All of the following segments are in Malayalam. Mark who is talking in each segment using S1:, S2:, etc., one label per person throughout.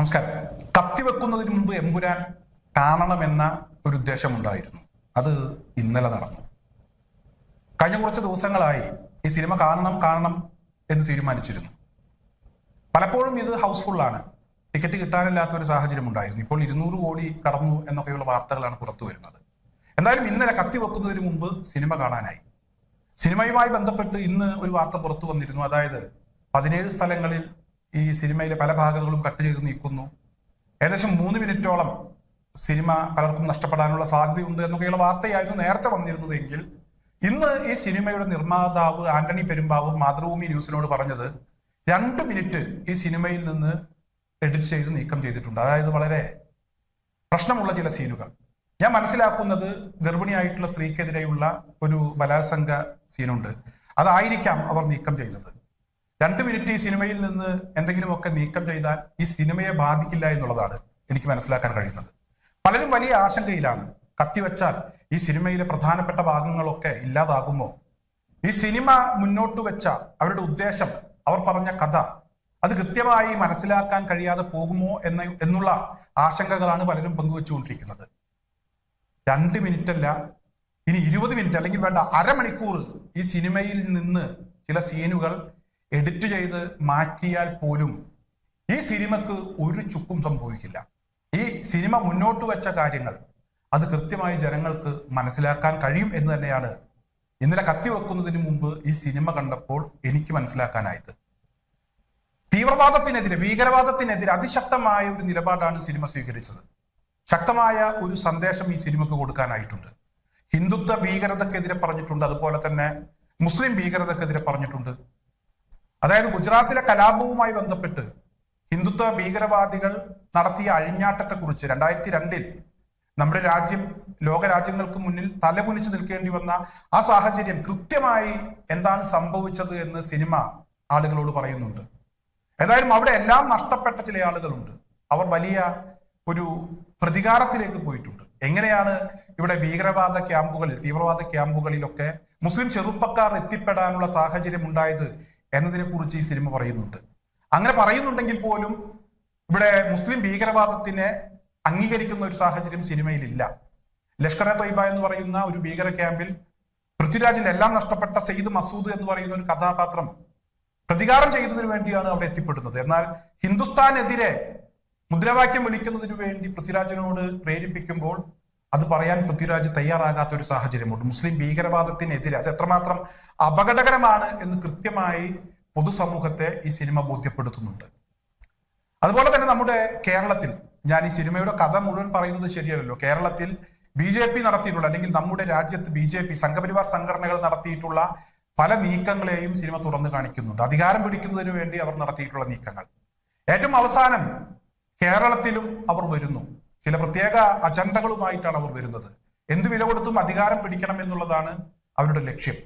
S1: നമസ്കാരം. കത്തിവെക്കുന്നതിന് മുമ്പ് എമ്പുരാൻ കാണണമെന്ന ഒരു ഉദ്ദേശമുണ്ടായിരുന്നു. അത് ഇന്നലെ നടന്നു. കഴിഞ്ഞ കുറച്ച് ദിവസങ്ങളായി ഈ സിനിമ കാണണം കാണണം എന്ന് തീരുമാനിച്ചിരുന്നു. പലപ്പോഴും ഇത് ഹൗസ്ഫുള്ളാണ് ടിക്കറ്റ് കിട്ടാനില്ലാത്ത ഒരു സാഹചര്യം ഉണ്ടായിരുന്നു. ഇപ്പോൾ ഇരുന്നൂറ് കോടി കടന്നു എന്നൊക്കെയുള്ള വാർത്തകളാണ് പുറത്തു വരുന്നത്. എന്തായാലും ഇന്നലെ കത്തിവെക്കുന്നതിന് മുമ്പ് സിനിമ കാണാനായി. സിനിമയുമായി ബന്ധപ്പെട്ട് ഇന്ന് ഒരു വാർത്ത പുറത്തു വന്നിരുന്നു. അതായത് പതിനേഴ് സ്ഥലങ്ങളിൽ ഈ സിനിമയിലെ പല ഭാഗങ്ങളും കട്ട് ചെയ്ത് നീക്കുന്നു. ഏകദേശം മൂന്ന് മിനിറ്റോളം സിനിമ പലർക്കും നഷ്ടപ്പെടാനുള്ള സാധ്യതയുണ്ട് എന്നൊക്കെയുള്ള വാർത്തയായിരുന്നു നേരത്തെ വന്നിരുന്നതെങ്കിൽ ഇന്ന് ഈ സിനിമയുടെ നിർമ്മാതാവ് ആന്റണി പെരുമ്പാവൂർ മാതൃഭൂമി ന്യൂസിനോട് പറഞ്ഞത് രണ്ട് മിനിറ്റ് ഈ സിനിമയിൽ നിന്ന് എഡിറ്റ് ചെയ്ത് നീക്കം ചെയ്തിട്ടുണ്ട്. അതായത് വളരെ പ്രശ്നമുള്ള ചില സീനുകൾ. ഞാൻ മനസ്സിലാക്കുന്നത് ഗർഭിണിയായിട്ടുള്ള സ്ത്രീക്കെതിരെയുള്ള ഒരു ബലാത്സംഗ സീനുണ്ട്. അതായിരിക്കാം അവർ നീക്കം ചെയ്തത്. രണ്ട് മിനിറ്റ് ഈ സിനിമയിൽ നിന്ന് എന്തെങ്കിലുമൊക്കെ നീക്കം ചെയ്താൽ ഈ സിനിമയെ ബാധിക്കില്ല എന്നുള്ളതാണ് എനിക്ക് മനസ്സിലാക്കാൻ കഴിയുന്നത്. പലരും വലിയ ആശങ്കയിലാണ്. കത്തിവെച്ചാൽ ഈ സിനിമയിലെ പ്രധാനപ്പെട്ട ഭാഗങ്ങളൊക്കെ ഇല്ലാതാകുമോ? ഈ സിനിമ മുന്നോട്ട് വെച്ച അവരുടെ ഉദ്ദേശം അവർ പറഞ്ഞ കഥ അത് കൃത്യമായി മനസ്സിലാക്കാൻ കഴിയാതെ പോകുമോ എന്ന എന്നുള്ള ആശങ്കകളാണ് പലരും പങ്കുവെച്ചുകൊണ്ടിരിക്കുന്നത്. രണ്ട് മിനിറ്റ് അല്ല ഇനി ഇരുപത് മിനിറ്റ് അല്ലെങ്കിൽ വേണ്ട അരമണിക്കൂർ ഈ സിനിമയിൽ നിന്ന് ചില സീനുകൾ എഡിറ്റ് ചെയ്ത് മാറ്റിയാൽ പോലും ഈ സിനിമക്ക് ഒരു ചുക്കും സംഭവിക്കില്ല. ഈ സിനിമ മുന്നോട്ട് വെച്ച കാര്യങ്ങൾ അത് കൃത്യമായി ജനങ്ങൾക്ക് മനസ്സിലാക്കാൻ കഴിയും എന്ന് തന്നെയാണ് ഇന്നലെ കത്തിവെക്കുന്നതിന് മുമ്പ് ഈ സിനിമ കണ്ടപ്പോൾ എനിക്ക് മനസ്സിലാക്കാനായത്. തീവ്രവാദത്തിനെതിരെ ഭീകരവാദത്തിനെതിരെ അതിശക്തമായ ഒരു നിലപാടാണ് സിനിമ സ്വീകരിച്ചത്. ശക്തമായ ഒരു സന്ദേശം ഈ സിനിമക്ക് കൊടുക്കാനായിട്ടുണ്ട്. ഹിന്ദുത്വ ഭീകരതക്കെതിരെ പറഞ്ഞിട്ടുണ്ട്. അതുപോലെ തന്നെ മുസ്ലിം ഭീകരതക്കെതിരെ പറഞ്ഞിട്ടുണ്ട്. അതായത് ഗുജറാത്തിലെ കലാപവുമായി ബന്ധപ്പെട്ട് ഹിന്ദുത്വ ഭീകരവാദികൾ നടത്തിയ അഴിഞ്ഞാട്ടത്തെക്കുറിച്ച് രണ്ടായിരത്തി രണ്ടിൽ നമ്മുടെ രാജ്യം ലോകരാജ്യങ്ങൾക്ക് മുന്നിൽ തലകുനിച്ച് നിൽക്കേണ്ടി വന്ന ആ സാഹചര്യം കൃത്യമായി എന്താണ് സംഭവിച്ചത് എന്ന് സിനിമ ആളുകളോട് പറയുന്നുണ്ട്. ഏതായാലും അവിടെ എല്ലാം നഷ്ടപ്പെട്ട ചില ആളുകളുണ്ട്. അവർ വലിയ ഒരു പ്രതികാരത്തിലേക്ക് പോയിട്ടുണ്ട്. എങ്ങനെയാണ് ഇവിടെ ഭീകരവാദ ക്യാമ്പുകളിൽ തീവ്രവാദ ക്യാമ്പുകളിലൊക്കെ മുസ്ലിം ചെറുപ്പക്കാർ എത്തിപ്പെടാനുള്ള സാഹചര്യം ഉണ്ടായത് എന്നതിനെ കുറിച്ച് ഈ സിനിമ പറയുന്നുണ്ട്. അങ്ങനെ പറയുന്നുണ്ടെങ്കിൽ പോലും ഇവിടെ മുസ്ലിം ഭീകരവാദത്തിനെ അംഗീകരിക്കുന്ന ഒരു സാഹചര്യം സിനിമയിലില്ല. ലഷ്കർ എ തൊയ്ബ എന്ന് പറയുന്ന ഒരു ഭീകര ക്യാമ്പിൽ പൃഥ്വിരാജിന്റെ എല്ലാം നഷ്ടപ്പെട്ട സെയ്ദ് മസൂദ് എന്ന് പറയുന്ന ഒരു കഥാപാത്രം പ്രതികാരം ചെയ്യുന്നതിന് വേണ്ടിയാണ് അവിടെ എത്തിപ്പെടുന്നത്. എന്നാൽ ഹിന്ദുസ്ഥാനെതിരെ മുദ്രാവാക്യം വിളിക്കുന്നതിന് വേണ്ടി പൃഥ്വിരാജിനോട് പ്രേരിപ്പിക്കുമ്പോൾ അത് പറയാൻ പൃഥ്വിരാജ് തയ്യാറാകാത്ത ഒരു സാഹചര്യമുണ്ട്. മുസ്ലിം ഭീകരവാദത്തിനെതിരെ അത് എത്രമാത്രം അപകടകരമാണ് എന്ന് കൃത്യമായി പൊതുസമൂഹത്തെ ഈ സിനിമ ബോധ്യപ്പെടുത്തുന്നുണ്ട്. അതുപോലെ തന്നെ നമ്മുടെ കേരളത്തിൽ ഞാൻ ഈ സിനിമയുടെ കഥ മുഴുവൻ പറയുന്നത് ശരിയല്ലല്ലോ. കേരളത്തിൽ ബി ജെ പി നടത്തിയിട്ടുള്ള അല്ലെങ്കിൽ നമ്മുടെ രാജ്യത്ത് ബി ജെ പി സംഘപരിവാർ സംഘടനകൾ നടത്തിയിട്ടുള്ള പല നീക്കങ്ങളെയും സിനിമ തുറന്നു കാണിക്കുന്നുണ്ട്. അധികാരം പിടിക്കുന്നതിന് വേണ്ടി അവർ നടത്തിയിട്ടുള്ള നീക്കങ്ങൾ. ഏറ്റവും അവസാനം കേരളത്തിലും അവർ വരുന്നു. ചില പ്രത്യേക അജണ്ടകളുമായിട്ടാണ് അവർ വരുന്നത്. എന്ത് വില കൊടുത്തും അധികാരം പിടിക്കണം എന്നുള്ളതാണ് അവരുടെ ലക്ഷ്യം.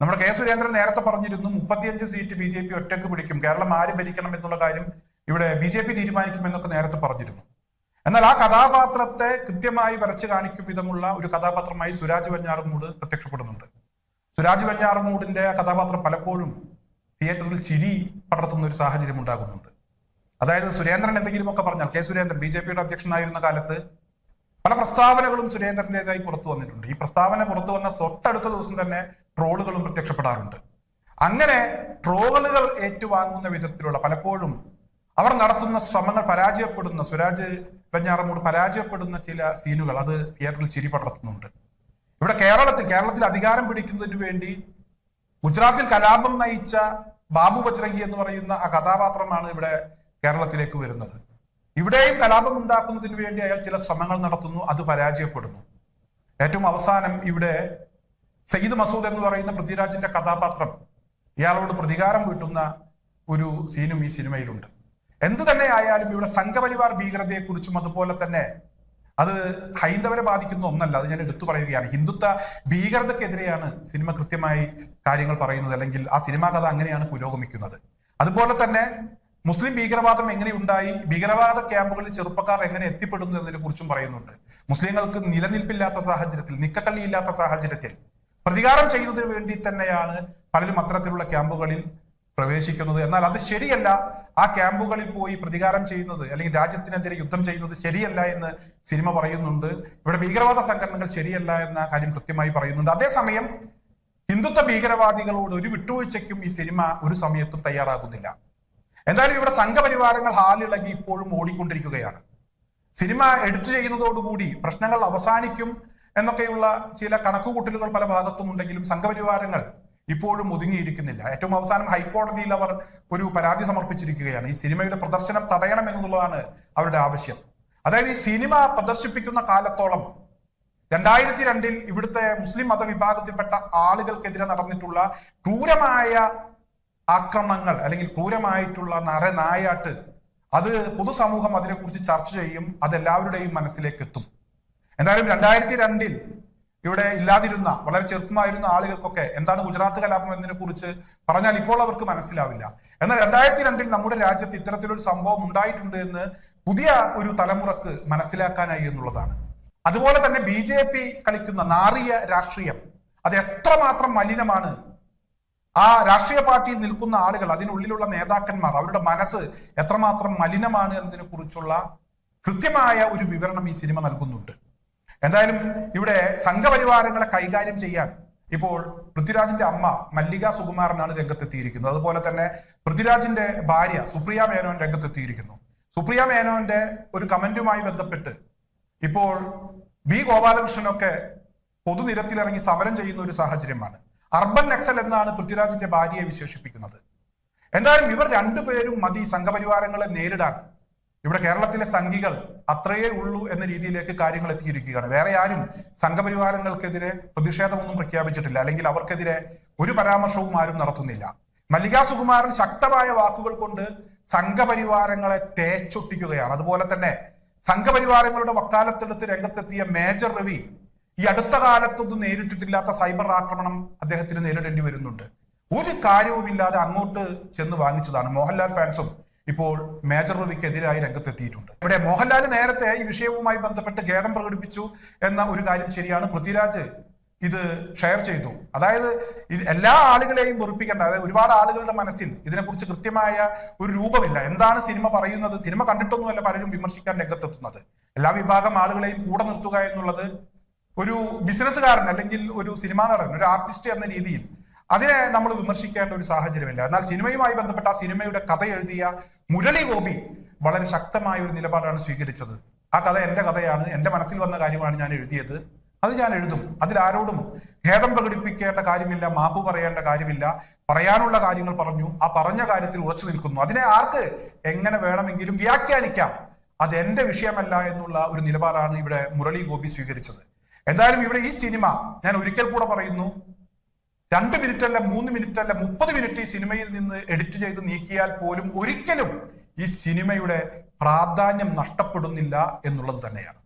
S1: നമ്മുടെ കെ സുരേന്ദ്രൻ നേരത്തെ പറഞ്ഞിരുന്നു മുപ്പത്തിയഞ്ച് സീറ്റ് ബി ജെ പി ഒറ്റയ്ക്ക് പിടിക്കും കേരളം ആര് ഭരിക്കണം എന്നുള്ള കാര്യം ഇവിടെ ബി ജെ പി തീരുമാനിക്കും എന്നൊക്കെ നേരത്തെ പറഞ്ഞിരുന്നു. എന്നാൽ ആ കഥാപാത്രത്തെ കൃത്യമായി വരച്ചു കാണിക്കും വിധമുള്ള ഒരു കഥാപാത്രമായി സുരാജ് വഞ്ഞാറുമൂട് പ്രത്യക്ഷപ്പെടുന്നുണ്ട്. സുരാജ് വഞ്ഞാറുമൂടിന്റെ കഥാപാത്രം പലപ്പോഴും തിയേറ്ററിൽ ചിരി പടർത്തുന്ന ഒരു സാഹചര്യം ഉണ്ടാകുന്നുണ്ട്. അതായത് സുരേന്ദ്രൻ എന്തെങ്കിലുമൊക്കെ പറഞ്ഞാൽ കെ സുരേന്ദ്രൻ ബി ജെ പിയുടെ അധ്യക്ഷനായിരുന്ന കാലത്ത് പല പ്രസ്താവനകളും സുരേന്ദ്രന്റേതായി പുറത്തു വന്നിട്ടുണ്ട്. ഈ പ്രസ്താവന പുറത്തു വന്ന തൊട്ടടുത്ത ദിവസം തന്നെ ട്രോളുകളും പ്രത്യക്ഷപ്പെടാറുണ്ട്. അങ്ങനെ ട്രോളുകൾ ഏറ്റുവാങ്ങുന്ന വിധത്തിലുള്ള പലപ്പോഴും അവർ നടത്തുന്ന ശ്രമങ്ങൾ പരാജയപ്പെടുന്ന സുരാജ് വെഞ്ഞാറമൂട് പരാജയപ്പെടുന്ന ചില സീനുകൾ അത് തിയേറ്ററിൽ ചിരി പടർത്തുന്നുണ്ട്. ഇവിടെ കേരളത്തിൽ കേരളത്തിൽ അധികാരം പിടിക്കുന്നതിന് വേണ്ടി ഗുജറാത്തിൽ കലാപം നയിച്ച ബാബു ബജ്രംഗി എന്ന് പറയുന്ന ആ കഥാപാത്രമാണ് ഇവിടെ കേരളത്തിലേക്ക് വരുന്നത്. ഇവിടെയും കലാപം ഉണ്ടാക്കുന്നതിന് വേണ്ടി അയാൾ ചില ശ്രമങ്ങൾ നടത്തുന്നു അത് പരാജയപ്പെടുന്നു. ഏറ്റവും അവസാനം ഇവിടെ സയ്യിദ് മസൂദ് എന്ന് പറയുന്ന പൃഥ്വിരാജിന്റെ കഥാപാത്രം ഇയാളോട് പ്രതികാരം വീട്ടുന്ന ഒരു സീനും ഈ സിനിമയിലുണ്ട്. എന്ത് തന്നെ ആയാലും ഇവിടെ സംഘപരിവാർ ഭീകരതയെക്കുറിച്ചും അതുപോലെ തന്നെ അത് ഹൈന്ദവരെ ബാധിക്കുന്ന ഒന്നല്ല അത് ഞാൻ എടുത്തു പറയുകയാണ്. ഹിന്ദുത്വ ഭീകരതക്കെതിരെയാണ് സിനിമ കൃത്യമായി കാര്യങ്ങൾ പറയുന്നത് അല്ലെങ്കിൽ ആ സിനിമാ കഥ അങ്ങനെയാണ് പുരോഗമിക്കുന്നത്. അതുപോലെ തന്നെ മുസ്ലിം ഭീകരവാദം എങ്ങനെയുണ്ടായി? ഭീകരവാദ ക്യാമ്പുകളിൽ ചെറുപ്പക്കാർ എങ്ങനെ എത്തിപ്പെടുന്നു എന്നതിനെ കുറിച്ചും പറയുന്നുണ്ട്. മുസ്ലിങ്ങൾക്ക് നിലനിൽപ്പില്ലാത്ത സാഹചര്യത്തിൽ നിക്കക്കള്ളിയില്ലാത്ത സാഹചര്യത്തിൽ പ്രതികാരം ചെയ്യുന്നതിന് വേണ്ടി തന്നെയാണ് പലരും അത്തരത്തിലുള്ള ക്യാമ്പുകളിൽ പ്രവേശിക്കുന്നത്. എന്നാൽ അത് ശരിയല്ല. ആ ക്യാമ്പുകളിൽ പോയി പ്രതികാരം ചെയ്യുന്നത് അല്ലെങ്കിൽ രാജ്യത്തിനെതിരെ യുദ്ധം ചെയ്യുന്നത് ശരിയല്ല എന്ന് സിനിമ പറയുന്നുണ്ട്. ഇവിടെ ഭീകരവാദ സംഘടനകൾ ശരിയല്ല എന്ന കാര്യം കൃത്യമായി പറയുന്നുണ്ട്. അതേസമയം ഹിന്ദുത്വ ഭീകരവാദികളോട് ഒരു വിട്ടുവീഴ്ചയ്ക്കും ഈ സിനിമ ഒരു സമയത്തും തയ്യാറാകുന്നില്ല. എന്തായാലും ഇവിടെ സംഘപരിവാരങ്ങൾ ഹാലിളകി ഇപ്പോഴും ഓടിക്കൊണ്ടിരിക്കുകയാണ്. സിനിമ എഡിറ്റ് ചെയ്യുന്നതോടുകൂടി പ്രശ്നങ്ങൾ അവസാനിക്കും എന്നൊക്കെയുള്ള ചില കണക്കുകൂട്ടലുകൾ പല ഭാഗത്തും ഉണ്ടെങ്കിലും സംഘപരിവാരങ്ങൾ ഇപ്പോഴും ഒതുങ്ങിയിരിക്കുന്നില്ല. ഏറ്റവും അവസാനം ഹൈക്കോടതിയിൽ അവർ ഒരു പരാതി സമർപ്പിച്ചിരിക്കുകയാണ്. ഈ സിനിമയുടെ പ്രദർശനം തടയണം എന്നുള്ളതാണ് അവരുടെ ആവശ്യം. അതായത് ഈ സിനിമ പ്രദർശിപ്പിക്കുന്ന കാലത്തോളം രണ്ടായിരത്തി രണ്ടിൽ ഇവിടുത്തെ മുസ്ലിം മതവിഭാഗത്തിൽപ്പെട്ട ആളുകൾക്കെതിരെ നടന്നിട്ടുള്ള ക്രൂരമായ ആക്രമണങ്ങൾ അല്ലെങ്കിൽ ക്രൂരമായിട്ടുള്ള നരനായാട്ട് അത് പൊതുസമൂഹം അതിനെക്കുറിച്ച് ചർച്ച ചെയ്യും അത് എല്ലാവരുടെയും മനസ്സിലേക്ക് എത്തും. എന്തായാലും രണ്ടായിരത്തി രണ്ടിൽ ഇവിടെ ഇല്ലാതിരുന്ന വളരെ ചെറുപ്പമായിരുന്ന ആളുകൾക്കൊക്കെ എന്താണ് ഗുജറാത്ത് കലാപം എന്നതിനെ കുറിച്ച് പറഞ്ഞാൽ ഇപ്പോൾ അവർക്ക് മനസ്സിലാവില്ല. എന്നാൽ രണ്ടായിരത്തി രണ്ടിൽ നമ്മുടെ രാജ്യത്ത് ഇത്തരത്തിലൊരു സംഭവം ഉണ്ടായിട്ടുണ്ട് എന്ന് പുതിയ ഒരു തലമുറയ്ക്ക് മനസ്സിലാക്കാനായി എന്നുള്ളതാണ്. അതുപോലെ തന്നെ ബി കളിക്കുന്ന നാറിയ രാഷ്ട്രീയം അത് എത്രമാത്രം മലിനമാണ് ആ രാഷ്ട്രീയ പാർട്ടിയിൽ നിൽക്കുന്ന ആളുകൾ അതിനുള്ളിലുള്ള നേതാക്കന്മാർ അവരുടെ മനസ്സ് എത്രമാത്രം മലിനമാണ് എന്നതിനെ കുറിച്ചുള്ള കൃത്യമായ ഒരു വിവരണം ഈ സിനിമ നൽകുന്നുണ്ട്. എന്തായാലും ഇവിടെ സംഘപരിവാരങ്ങളെ കൈകാര്യം ചെയ്യാൻ ഇപ്പോൾ പൃഥ്വിരാജിന്റെ അമ്മ മല്ലിക സുകുമാരനാണ് രംഗത്തെത്തിയിരിക്കുന്നത്. അതുപോലെ തന്നെ പൃഥ്വിരാജിന്റെ ഭാര്യ സുപ്രിയ മേനോൻ രംഗത്തെത്തിയിരിക്കുന്നു. സുപ്രിയ മേനോന്റെ ഒരു കമന്റുമായി ബന്ധപ്പെട്ട് ഇപ്പോൾ ബി ഗോപാലകൃഷ്ണനൊക്കെ പൊതുനിരത്തിലിറങ്ങി സമരം ചെയ്യുന്ന ഒരു സാഹചര്യമാണ്. അർബൻ നക്സൽ എന്നാണ് പൃഥ്വിരാജിന്റെ ഭാര്യയെ വിശേഷിപ്പിക്കുന്നത്. എന്തായാലും ഇവർ രണ്ടുപേരും മതി സംഘപരിവാരങ്ങളെ നേരിടാൻ. ഇവിടെ കേരളത്തിലെ സംഘികൾ അത്രയേ ഉള്ളൂ എന്ന രീതിയിലേക്ക് കാര്യങ്ങൾ എത്തിയിരിക്കുകയാണ്. വേറെ ആരും സംഘപരിവാരങ്ങൾക്കെതിരെ പ്രതിഷേധമൊന്നും പ്രഖ്യാപിച്ചിട്ടില്ല. അല്ലെങ്കിൽ അവർക്കെതിരെ ഒരു പരാമർശവും ആരും നടത്തുന്നില്ല. മല്ലികാ സുകുമാരൻ ശക്തമായ വാക്കുകൾ കൊണ്ട് സംഘപരിവാരങ്ങളെ തേച്ചൊട്ടിക്കുകയാണ്. അതുപോലെ തന്നെ സംഘപരിവാരങ്ങളുടെ വക്കാലത്തെടുത്ത് രംഗത്തെത്തിയ മേജർ രവി ഈ അടുത്ത കാലത്തൊന്നും നേരിട്ടിട്ടില്ലാത്ത സൈബർ ആക്രമണം അദ്ദേഹത്തിന് നേരിടേണ്ടി വരുന്നുണ്ട്. ഒരു കാര്യവുമില്ലാതെ അങ്ങോട്ട് ചെന്ന് വാങ്ങിച്ചതാണ് മോഹൻലാൽ ഫാൻസും ഇപ്പോൾ മേജർ റവിക്കെതിരായി രംഗത്തെത്തിയിട്ടുണ്ട്. ഇവിടെ മോഹൻലാൽ നേരത്തെ ഈ വിഷയവുമായി ബന്ധപ്പെട്ട് ഖേദം പ്രകടിപ്പിച്ചു എന്ന ഒരു കാര്യം ശരിയാണ്. പൃഥ്വിരാജ് ഇത് ഷെയർ ചെയ്തു. അതായത് എല്ലാ ആളുകളെയും വെറുപ്പിക്കേണ്ട അതായത് ഒരുപാട് ആളുകളുടെ മനസ്സിൽ ഇതിനെക്കുറിച്ച് കൃത്യമായ ഒരു രൂപമില്ല. എന്താണ് സിനിമ പറയുന്നത്? സിനിമ കണ്ടിട്ടൊന്നുമല്ല പലരും വിമർശിക്കാൻ രംഗത്തെത്തുന്നത്. എല്ലാ വിഭാഗം ആളുകളെയും കൂടെ നിർത്തുക എന്നുള്ളത് ഒരു ബിസിനസ്സുകാരൻ അല്ലെങ്കിൽ ഒരു സിനിമാ നടൻ ഒരു ആർട്ടിസ്റ്റ് എന്ന രീതിയിൽ അതിനെ നമ്മൾ വിമർശിക്കേണ്ട ഒരു സാഹചര്യമില്ല. എന്നാൽ സിനിമയുമായി ബന്ധപ്പെട്ട ആ സിനിമയുടെ കഥ എഴുതിയ മുരളി ഗോപി വളരെ ശക്തമായ ഒരു നിലപാടാണ് സ്വീകരിച്ചത്. ആ കഥ എന്റെ കഥയാണ് എന്റെ മനസ്സിൽ വന്ന കാര്യമാണ് ഞാൻ എഴുതിയത്. അത് ഞാൻ എഴുതും. അതിൽ ആരോടും ഖേദം പ്രകടിപ്പിക്കേണ്ട കാര്യമില്ല മാപ്പ് പറയേണ്ട കാര്യമില്ല. പറയാനുള്ള കാര്യങ്ങൾ പറഞ്ഞു ആ പറഞ്ഞ കാര്യത്തിൽ ഉറച്ചു നിൽക്കുന്നു. അതിനെ ആർക്ക് എങ്ങനെ വേണമെങ്കിലും വ്യാഖ്യാനിക്കാം. അത് എന്റെ വിഷയമല്ല എന്നുള്ള ഒരു നിലപാടാണ് ഇവിടെ മുരളി ഗോപി സ്വീകരിച്ചത്. എന്തായാലും ഇവിടെ ഈ സിനിമ ഞാൻ ഒരിക്കൽ കൂടെ പറയുന്നു. രണ്ട് മിനിറ്റ് അല്ല മൂന്ന് മിനിറ്റ് അല്ല മുപ്പത് മിനിറ്റ് ഈ സിനിമയിൽ നിന്ന് എഡിറ്റ് ചെയ്ത് നീക്കിയാൽ പോലും ഒരിക്കലും ഈ സിനിമയുടെ പ്രാധാന്യം നഷ്ടപ്പെടുന്നില്ല എന്നുള്ളത് തന്നെയാണ്.